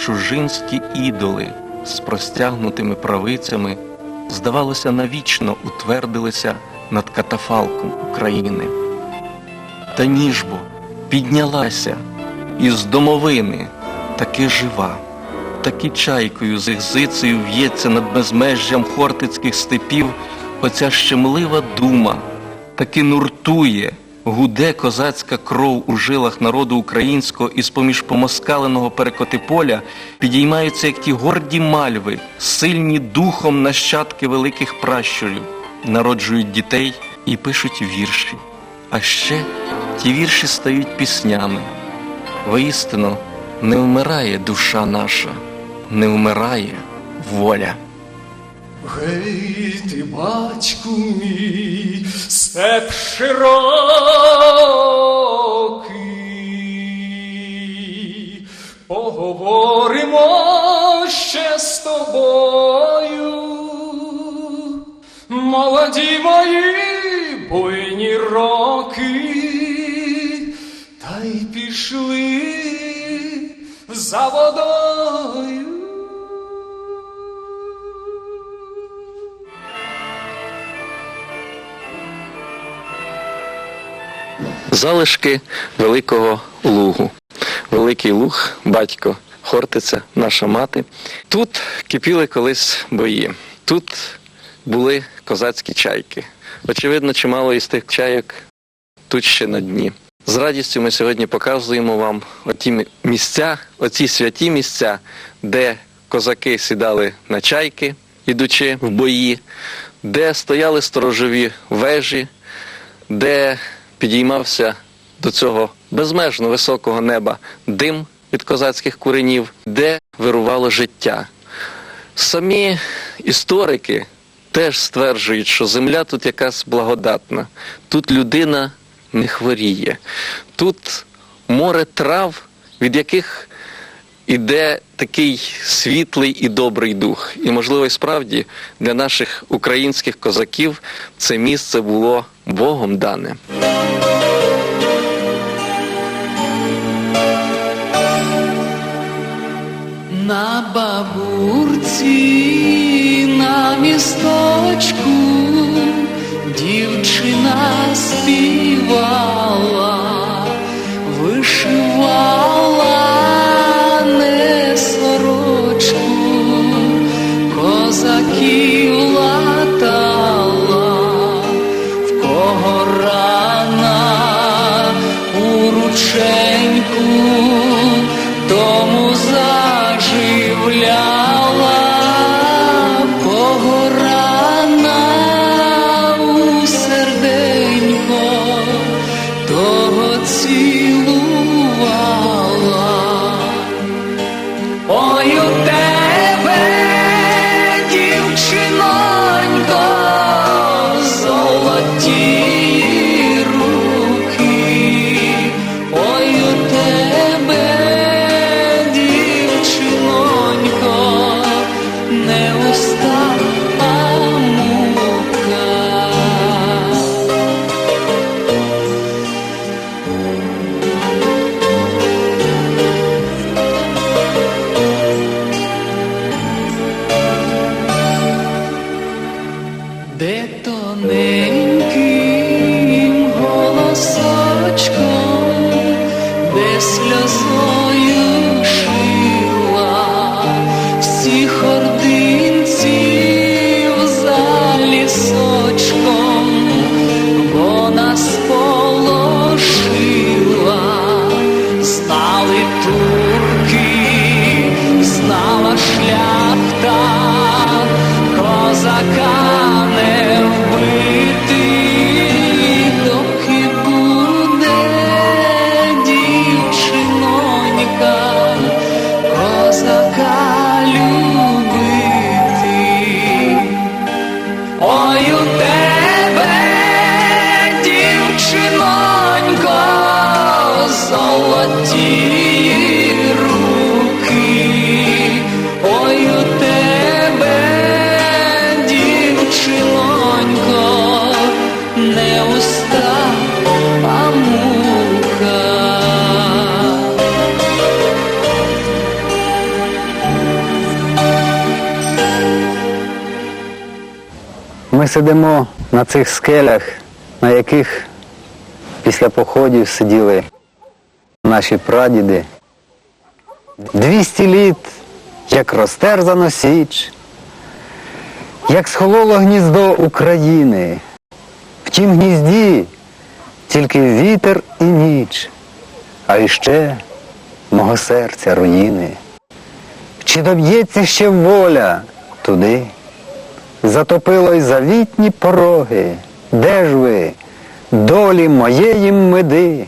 чужинські ідоли з простягнутими правицями, здавалося, навічно утвердилися над катафалком України. Та ніжбо піднялася із домовини, таки жива, таки чайкою з ехзицею в'ється над безмежжям хортицьких степів оця щемлива дума, таки нуртує, гуде козацька кров у жилах народу українського і з-поміж помоскаленого перекотиполя підіймаються, як ті горді мальви, сильні духом нащадки великих пращурів, народжують дітей і пишуть вірші. А ще ті вірші стають піснями. Воістину, не вмирає душа наша, не вмирає воля. Гей, ти, батьку мій, степ широкий, поговоримо ще з тобою, молоді мої буйні роки, та й пішли за водою. Залишки великого лугу. Великий луг, батько Хортиця, наша мати. Тут кипіли колись бої. Тут були козацькі чайки. Очевидно, чимало із тих чайок тут ще на дні. З радістю ми сьогодні показуємо вам оті місця, оці святі місця, де козаки сідали на чайки, ідучи в бої, де стояли сторожові вежі, де підіймався до цього безмежно високого неба дим від козацьких куренів, де вирувало життя. Самі історики теж стверджують, що земля тут якась благодатна, тут людина не хворіє, тут море трав, від яких іде такий світлий і добрий дух. І, можливо, і справді для наших українських козаків це місце було Богом дане. На бабурці на місточку дівчина співала, Ми сидимо на цих скелях, на яких після походів сиділи наші прадіди. Двісті літ, як розтерзано січ, як схололо гніздо України. В тім гнізді тільки вітер і ніч, а іще мого серця руїни. Чи доб'ється ще воля туди? Затопило й завітні пороги. Де ж ви, долі моєї меди,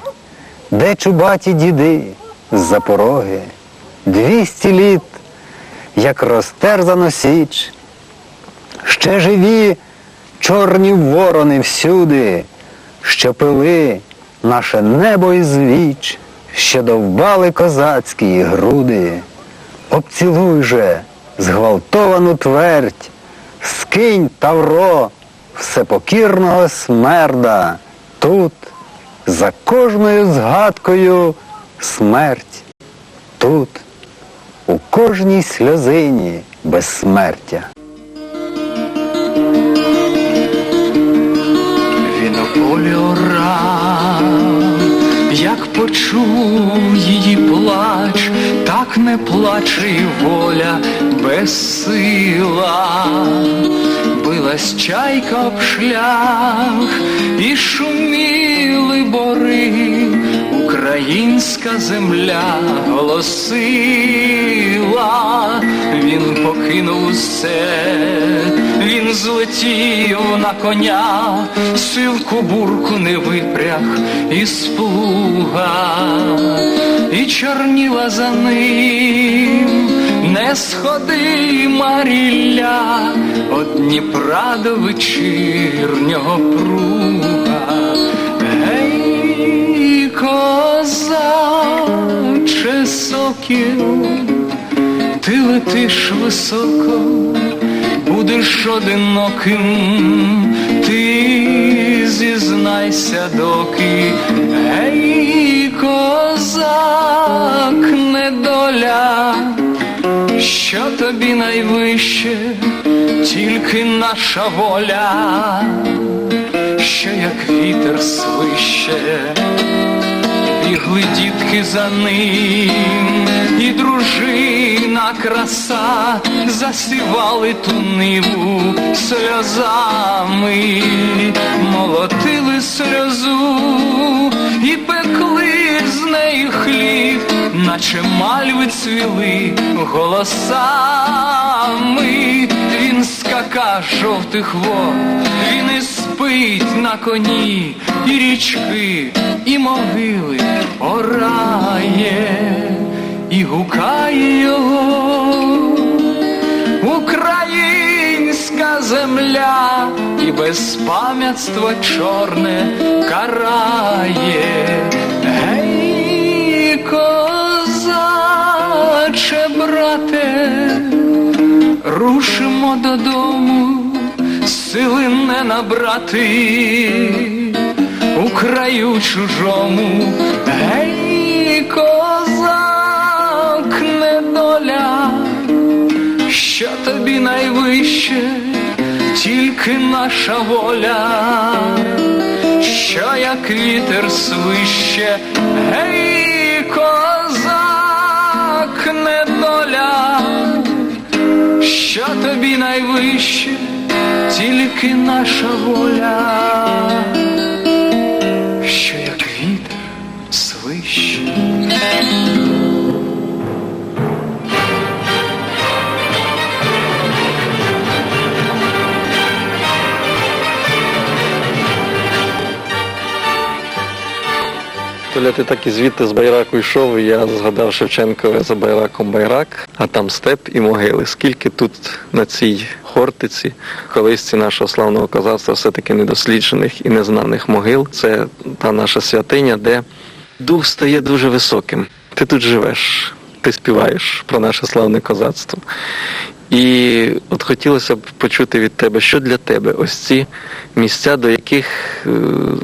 де чубаті діди з-за пороги? Двісті літ, як розтерзано січ, ще живі чорні ворони всюди, що пили наше небо із віч, що довбали козацькі груди. Обцілуй же зґвалтовану твердь, скинь тавро всепокірного смерда. Тут за кожною згадкою смерть. Тут у кожній сльозині безсмертя. Він у як почув її плач, так не плаче і воля безсила. Билась чайка об шлях, і шуміли бори, українська земля голосила, він покинув усе, він злетів на коня, силку бурку не випряг із плуга, і чорніла за ним, не сходи Марілля, от Дніпра до вечірнього пруга. Сокіл, ти летиш високо, будеш одиноким, ти зізнайся доки, гей, козак, недоля, що тобі найвище, тільки наша воля, що як вітер свище бігли дітки за ним, і дружина краса засівали ту ниву сльозами, молотили сльозу і пекли з неї хліб, наче мальви цвіли голосами. Скака жовтих вод, він і спить на коні, і річки, і могили орає, і гукає його. Українська земля і безпам'ятство чорне карає. Гей, козаче, брате, рушимо додому, сили не набрати. У краю чужому. Гей, козак, недоля, що тобі найвище, тільки наша воля, що як вітер свище, гей, козак, найвище, тільки наша воля, Ти так і звідти з байраку йшов, і я згадав Шевченкове за байраком байрак, а там степ і могили. Скільки тут на цій хортиці, колисці нашого славного козацтва, все-таки недосліджених і незнаних могил. Це та наша святиня, де дух стає дуже високим. Ти тут живеш, ти співаєш про наше славне козацтво. І от хотілося б почути від тебе, що для тебе ось ці місця, до яких е,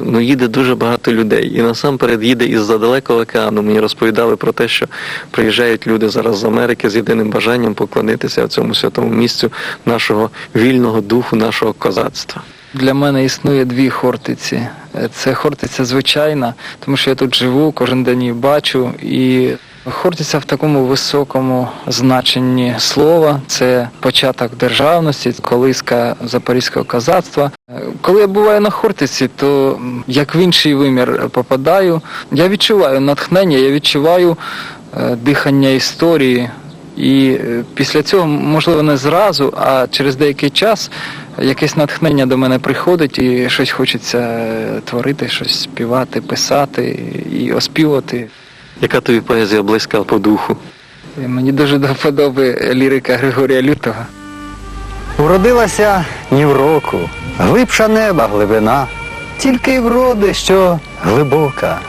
ну, їде дуже багато людей. І насамперед їде із-за далекого океану. Мені розповідали про те, що приїжджають люди зараз з Америки з єдиним бажанням поклонитися цьому святому місцю нашого вільного духу, нашого козацтва. Для мене існує дві хортиці. Це хортиця звичайна, тому що я тут живу, кожен день її бачу. І хортиця в такому високому значенні слова це початок державності, колиска запорізького козацтва. Коли я буваю на хортиці, то як в інший вимір попадаю, я відчуваю натхнення, я відчуваю е, дихання історії. І е, після цього, можливо, не зразу, а через деякий час якесь натхнення до мене приходить і щось хочеться е, творити, щось співати, писати і оспівати. Яка тобі поезія близька по духу? Мені дуже до вподоби лірика Григорія Лютого. Вродилася ні в року, глибша неба глибина, тільки й вроди, що глибока,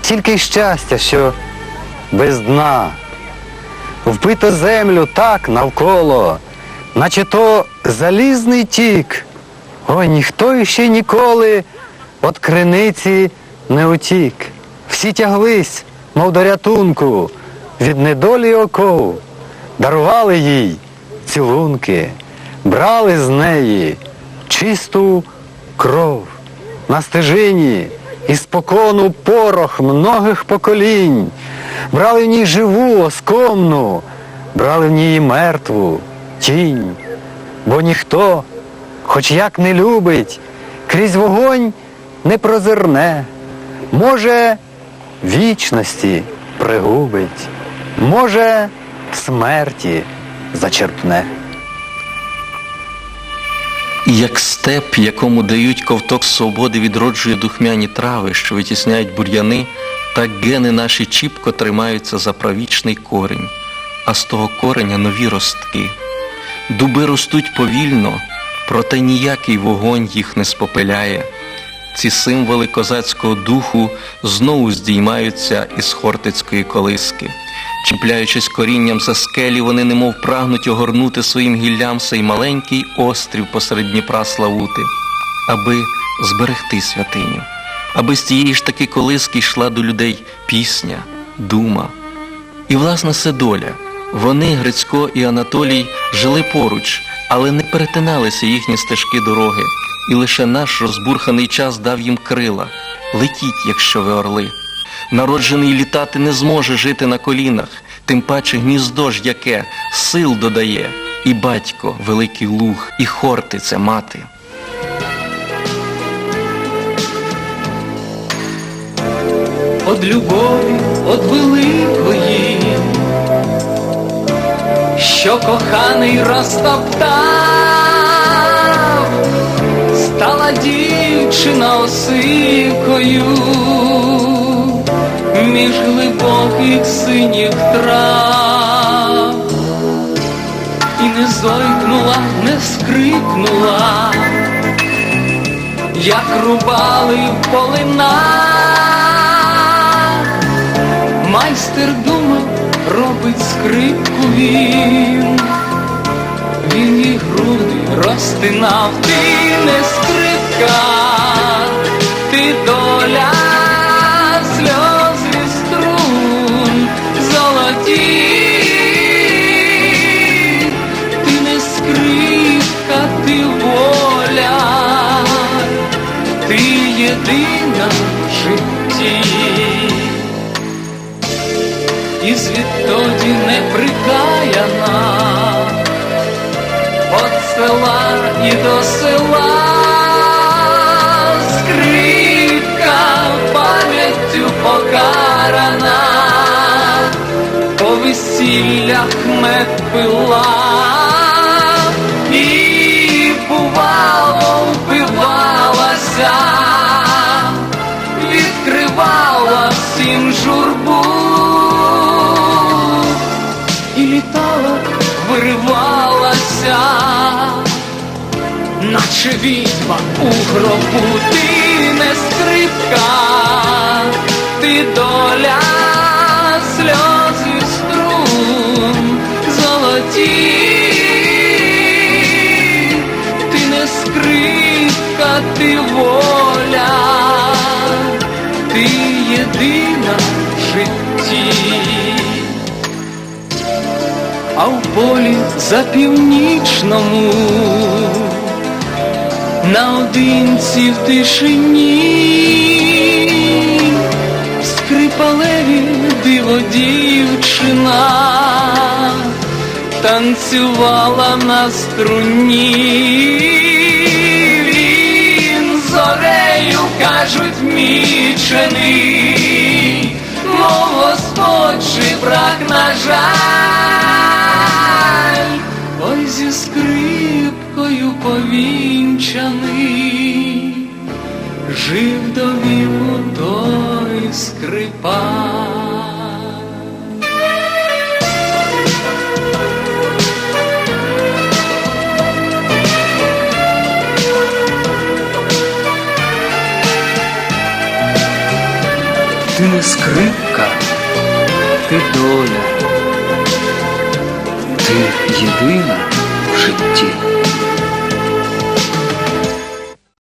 тільки й щастя, що без дна. Вбито землю так навколо, наче то залізний тік. Ой, ніхто іще ніколи от криниці не утік. Всі тяглись, мов до рятунку, від недолі оков, дарували їй цілунки, брали з неї чисту кров. На стежині і спокону порох многих поколінь, брали в ній живу, оскомну, брали в ній мертву тінь, бо ніхто, хоч як не любить, крізь вогонь не прозирне, може, вічності пригубить, може, смерті зачерпне. Як степ, якому дають ковток свободи, відроджує духмяні трави, що витісняють бур'яни, так гени наші чіпко тримаються за правічний корінь, а з того кореня нові ростки. Дуби ростуть повільно, проте ніякий вогонь їх не спопиляє. Ці символи козацького духу знову здіймаються із хортицької колиски. Чіпляючись корінням за скелі, вони немов прагнуть огорнути своїм гіллям сей маленький острів посеред Дніпра Славути, аби зберегти святиню, аби з тієї ж таки колиски йшла до людей пісня, дума. І власне це доля. Вони, Грицько і Анатолій, жили поруч, але не перетиналися їхні стежки дороги, і лише наш розбурханий час дав їм крила. Летіть, якщо ви орли. Народжений літати не зможе жити на колінах, тим паче гніздо ж яке сил додає, і батько, великий луг, і хортиця мати. Од любові, од великої, що коханий розтоптав, дівчина осикою між глибоких синіх трав, і не зойкнула, не скрикнула як рубали в полинах. Майстер думав, робить скрипку він, він їй груди розтинав, ти не скрипка, доля сльоз і струн золоті. Ти не скрипка, ти воля, ти єдина в житті, і звідтоді не прикаяна, от села і до села, мед пила. І бувало вбивалася, відкривала всім журбу. І літала, виривалася, наче відьма у гробу, ти не скрипка, ти доля А в полі за північному наодинці в тишині, скрипалеві диво дівчина танцювала на струні. Він зорею кажуть мічений, мов господчий брак на жаль, ой зі скрипкою повінчаний, жив до віку той скрипаль. Ти не скрипка, ти доля, ти єдина в житті.